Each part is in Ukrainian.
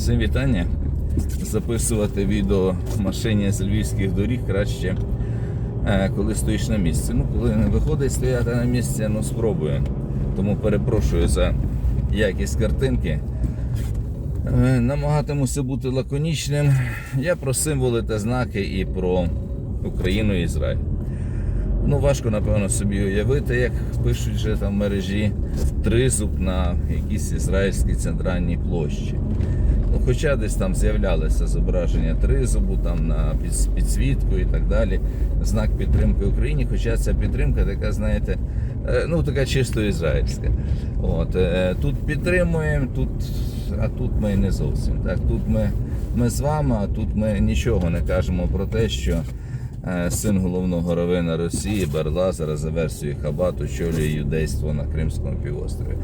Всім вітання. Записувати відео в машині з львівських доріг краще, е, коли стоїш на місці. Ну, коли не виходить стояти на місці, ну спробую. Тому перепрошую за якість картинки. Е, Намагатимуся бути лаконічним. Я про символи та знаки і про Україну і Ізраїль. Ну, важко, напевно, собі уявити, як пишуть вже там в мережі тризуб на якійсь ізраїльській центральній площі. Ну, хоча десь там з'являлися зображення тризубу там на підсвітку і так далі. Знак підтримки Україні. Хоча ця підтримка така, знаєте, е, ну така чисто ізраїльська. От, е, тут підтримуємо, тут, а тут ми не зовсім. Так, тут ми, ми з вами, а тут ми нічого не кажемо про те, що син головного равина Росії Берлазара за версією Хабат очолює юдейство на Кримському півострові.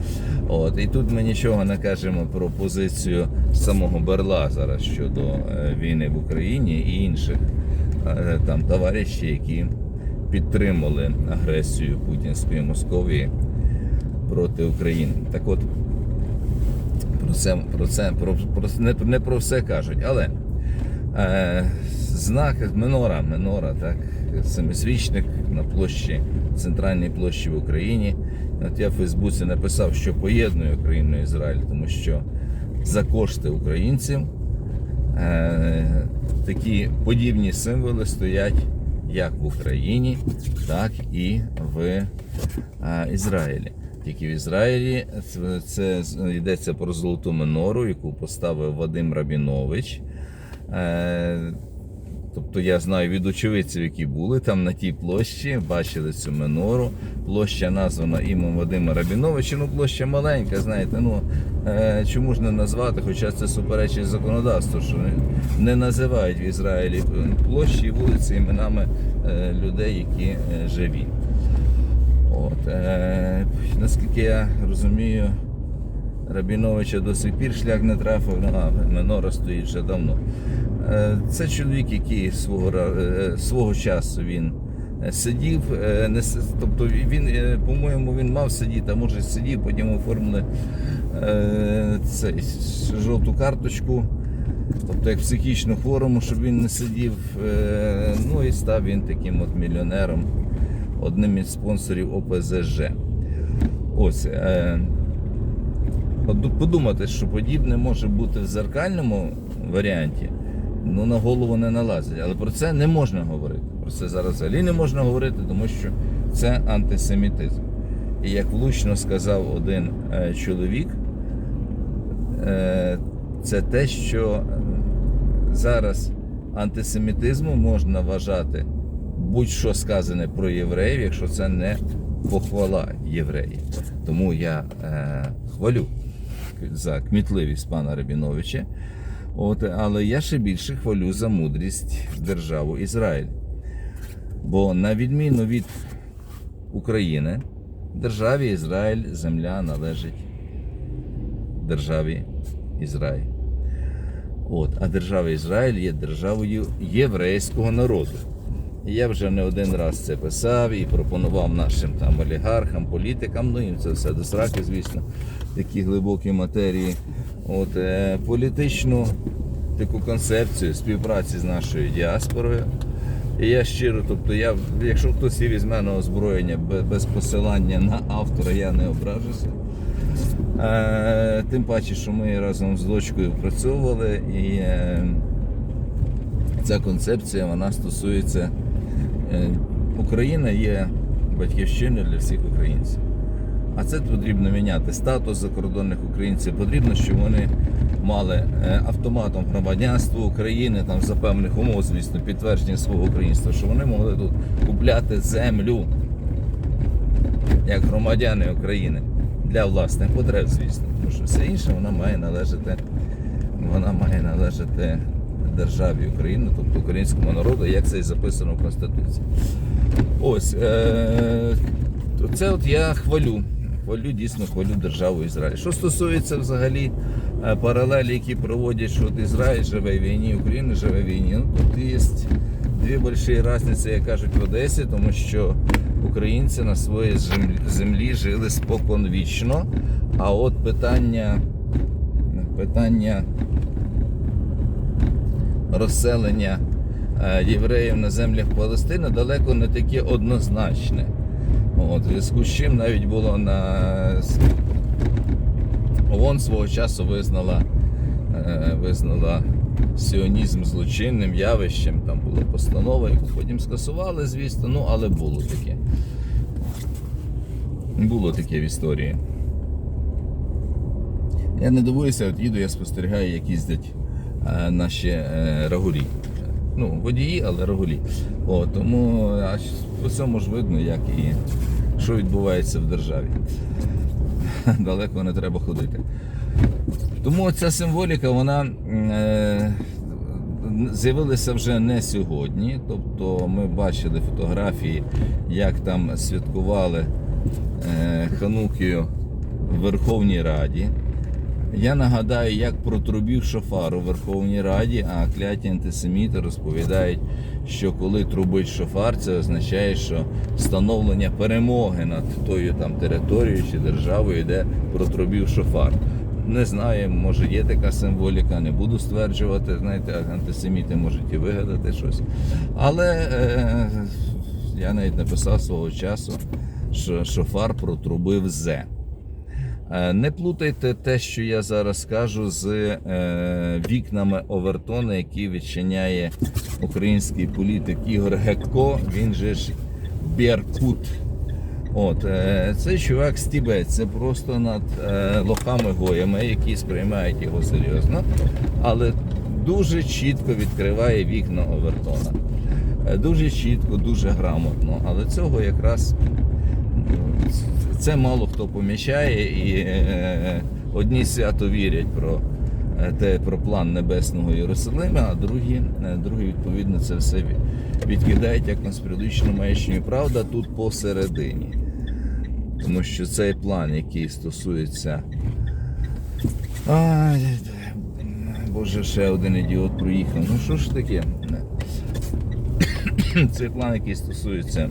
От, і тут ми нічого не кажемо про позицію самого Берлазара щодо е, війни в Україні і інших е, там товаришів, які підтримали агресію Путінської Московії проти України. Так от про це, про це про, про, не, не про все кажуть, але е, знак Минора, Минора, так, семисвічник на площі, центральній площі в Україні. От я в Фейсбуці написав, що поєднує Україну і Ізраїль, тому що за кошти українців е, такі подібні символи стоять як в Україні, так і в е, Ізраїлі. Тільки в Ізраїлі це, це йдеться про золоту минору, яку поставив Вадим Рабінович. Е, Тобто я знаю від очевидців, які були там на тій площі, бачили цю минору. Площа названа ім'ям Вадима Рабіновича. Ну, площа маленька, знаєте, ну е, чому ж не назвати, хоча це суперечить законодавству, що не, не називають в Ізраїлі площі і вулиці іменами е, людей, які живі. От, наскільки я розумію, Рабіновича до сих пір шлях не трафив, ну, а Минора стоїть вже давно. Е, Це чоловік, який свого, е, свого часу він е, сидів, е, не, тобто він, е, по-моєму, він мав сидіти, а може сидів, потім оформили е, цей, жовту карточку, тобто як психічно хворому, щоб він не сидів. Е, Ну і став він таким от мільйонером, одним із спонсорів ОПЗЖ. Ось. Подумати, що подібне може бути в зеркальному варіанті, ну на голову не налазить. Але про це не можна говорити. Про це зараз взагалі не можна говорити, тому що це антисемітизм. І як влучно сказав один е, чоловік, е, це те, що зараз антисемітизмом можна вважати будь-що сказане про євреїв, якщо це не похвала євреїв. Тому я е, хвалю за кмітливість пана Рабіновича. От, але я ще більше хвалю за мудрість державу Ізраїль. Бо на відміну від України, державі Ізраїль земля належить державі Ізраїль. От, а держава Ізраїль є державою єврейського народу. Я вже не один раз це писав і пропонував нашим там олігархам, політикам, ну їм це все до сраки, звісно, такі глибокі матерії. От, е, політичну таку концепцію співпраці з нашою діаспорою. І я щиро, тобто, я, якщо хтось і візьме на озброєння без, посилання на автора, я не ображуся. Е, тим паче, що ми разом з дочкою працювали, і е, ця концепція вона стосується Україна є батьківщиною для всіх українців. А це потрібно міняти статус закордонних українців. Потрібно, щоб вони мали е, автоматом громадянство України там за певних умов, звісно, підтвердження свого українства, що вони могли тут купляти землю як громадяни України для власних потреб, звісно. Тому що все інше вона має належати, вона має належати державі України, тобто українському народу, як це і записано в Конституції. Ось е- це от я хвалю. Хвалю, дійсно хвалю державу Ізраїль. Що стосується взагалі е, паралелі, які проводять, що от Ізраїль живе в війні, Україна живе в війні. Ну тут є дві великі різниці, як кажуть в Одесі, тому що українці на своїй землі, жили споконвічно. А от питання, питання розселення е, євреїв на землях Палестини далеко не таке однозначне. От, зв'язку з чим навіть було на ООН свого часу визнала, е, визнала сіонізм злочинним явищем. Там була постанова, яку потім скасували, звісно, ну але було таке. Було таке в історії. Я не дивуюся, от їду, я спостерігаю, як їздять наші е, рагулі. Ну, водії, але рагулі. О, тому а, по цьому ж видно, як і що відбувається в державі. Далеко не треба ходити. Тому ця символіка, вона е, з'явилася вже не сьогодні. Тобто ми бачили фотографії, як там святкували е, Ханукію в Верховній Раді. Я нагадаю, як протрубів шофар у Верховній Раді, а кляті антисеміти розповідають, що коли трубить шофар, це означає, що встановлення перемоги над тою там територією чи державою, де протрубів шофар. Не знаю, може є така символіка, не буду стверджувати. Знаєте, антисеміти можуть і вигадати щось. Але е, я навіть написав свого часу, що шофар протрубив зе. Е, Не плутайте те, що я зараз скажу, з е, вікнами Овертона, які відчиняє український політик Ігор Гекко. Він же ж Беркут. От, е, цей чувак стібець, це просто над лохами гоями, які сприймають його серйозно, але дуже чітко відкриває вікна Овертона. Дуже чітко, дуже грамотно. Але цього якраз це мало хто помічає, і е, одні свято вірять про е, те, про план небесного Єрусалима, а другі, е, другі відповідно, це все відкидають як конспірологічну маячню. І Правда тут посередині. Тому що цей план, який стосується. Ай, Боже, ще один ідіот проїхав. Ну що ж таке? Цей план, який стосується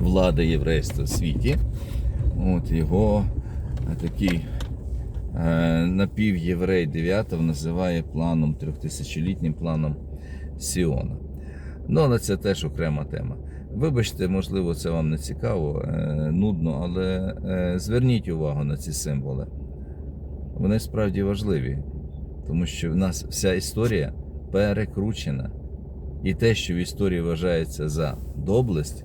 влади єврейства в світі. От його е, такий е, напівєврей Дев'ятов називає планом трьохтисячолітнім планом Сіона. Ну, але це теж окрема тема. Вибачте, можливо, це вам не цікаво, е, нудно, але е, зверніть увагу на ці символи. Вони справді важливі, тому що в нас вся історія перекручена. І те, що в історії вважається за доблесть,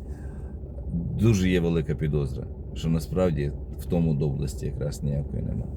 дуже є велика підозра, що насправді в тому доблесті якраз ніякої немає.